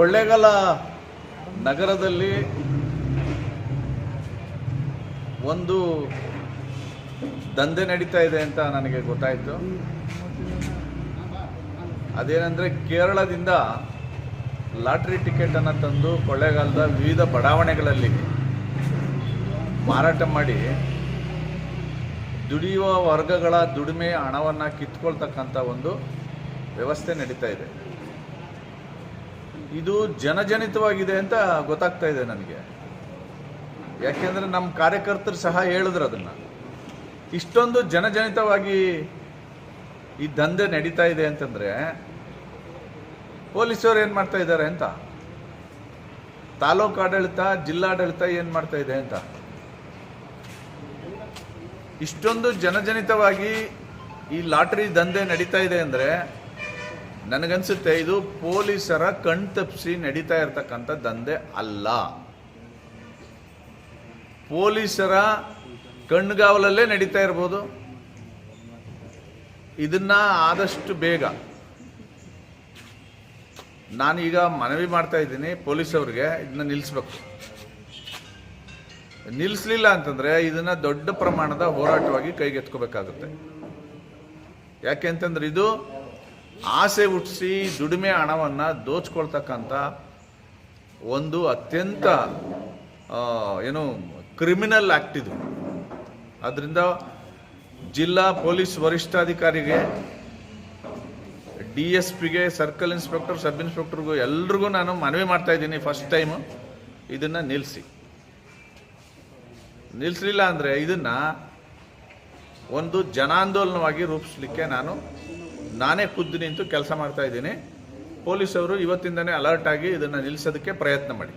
ಕೊಳ್ಳೇಗಾಲ ನಗರದಲ್ಲಿ ಒಂದು ದಂಧೆ ನಡೀತಾ ಇದೆ ಅಂತ ನನಗೆ ಗೊತ್ತಾಯಿತು. ಅದೇನೆಂದರೆ ಕೇರಳದಿಂದ ಲಾಟ್ರಿ ಟಿಕೆಟನ್ನು ತಂದು ಕೊಳ್ಳೇಗಾಲದ ವಿವಿಧ ಬಡಾವಣೆಗಳಲ್ಲಿ ಮಾರಾಟ ಮಾಡಿ ದುಡಿಯುವ ವರ್ಗಗಳ ದುಡಿಮೆ ಹಣವನ್ನು ಕಿತ್ಕೊಳ್ತಕ್ಕಂಥ ಒಂದು ವ್ಯವಸ್ಥೆ ನಡೀತಾ ಇದೆ. ಇದು ಜನಜನಿತವಾಗಿದೆ ಅಂತ ಗೊತ್ತಾಗ್ತಾ ಇದೆ ನನಗೆ. ಯಾಕೆಂದರೆ ನಮ್ಮ ಕಾರ್ಯಕರ್ತರು ಸಹ ಹೇಳಿದ್ರು ಅದನ್ನು. ಇಷ್ಟೊಂದು ಜನಜನಿತವಾಗಿ ಈ ದಂಧೆ ನಡೀತಾ ಇದೆ ಅಂತಂದರೆ ಪೊಲೀಸರು ಏನು ಮಾಡ್ತಾ ಇದ್ದಾರೆ ಅಂತ? ತಾಲೂಕು ಆಡಳಿತ, ಜಿಲ್ಲಾಡಳಿತ ಏನು ಮಾಡ್ತಾ ಇದೆ ಅಂತ? ಇಷ್ಟೊಂದು ಜನಜನಿತವಾಗಿ ಈ ಲಾಟ್ರಿ ದಂಧೆ ನಡೀತಾ ಇದೆ ಅಂದರೆ ನನಗನ್ಸುತ್ತೆ ಇದು ಪೊಲೀಸರ ಕಣ್ತಪ್ಪಿಸಿ ನಡೀತಾ ಇರತಕ್ಕಂಥ ದಂಧೆ ಅಲ್ಲ. ಪೊಲೀಸರ ಕಣ್ಗಾವಲಲ್ಲೇ ನಡೀತಾ ಇರ್ಬೋದು. ಇದನ್ನ ಆದಷ್ಟು ಬೇಗ. ನಾನೀಗ ಮನವಿ ಮಾಡ್ತಾ ಇದ್ದೀನಿ ಪೊಲೀಸವ್ರಿಗೆ, ಇದನ್ನ ನಿಲ್ಲಿಸ್ಬೇಕು ನಿಲ್ಲಿಸ್ಲಿಲ್ಲ ಅಂತಂದ್ರೆ ಇದನ್ನ ದೊಡ್ಡ ಪ್ರಮಾಣದ ಹೋರಾಟವಾಗಿ ಕೈಗೆತ್ಕೋಬೇಕಾಗುತ್ತೆ. ಯಾಕೆ ಅಂತಂದ್ರೆ ಇದು ಆಸೆ ಹುಟ್ಟಿಸಿ ದುಡಿಮೆ ಹಣವನ್ನು ದೋಚ್ಕೊಳ್ತಕ್ಕಂಥ ಒಂದು ಅತ್ಯಂತ ಏನು ಕ್ರಿಮಿನಲ್ ಆ್ಯಕ್ಟ್ ಇದು. ಅದರಿಂದ ಜಿಲ್ಲಾ ಪೊಲೀಸ್ ವರಿಷ್ಠಾಧಿಕಾರಿಗೆ, ಡಿ ಎಸ್ ಪಿಗೆ, ಸರ್ಕಲ್ ಇನ್ಸ್ಪೆಕ್ಟರ್, ಸಬ್ ಇನ್ಸ್ಪೆಕ್ಟರ್ಗೂ ಎಲ್ರಿಗೂ ನಾನು ಮನವಿ ಮಾಡ್ತಾ ಇದ್ದೀನಿ ಫಸ್ಟ್ ಟೈಮು ಇದನ್ನು ನಿಲ್ಲಿಸಿ ನಿಲ್ಲಿಸಲಿಲ್ಲ ಅಂದರೆ ಇದನ್ನು ಒಂದು ಜನಾಂದೋಲನವಾಗಿ ರೂಪಿಸ್ಲಿಕ್ಕೆ ನಾನು ನಾನೇ ಖುದ್ದು ನಿಂತು ಕೆಲಸ ಮಾಡ್ತಾ ಇದ್ದೀನಿ. ಪೊಲೀಸವರು ಇವತ್ತಿಂದನೇ ಅಲರ್ಟ್ ಆಗಿ ಇದನ್ನು ನಿಲ್ಲಿಸೋದಕ್ಕೆ ಪ್ರಯತ್ನ ಮಾಡಿ.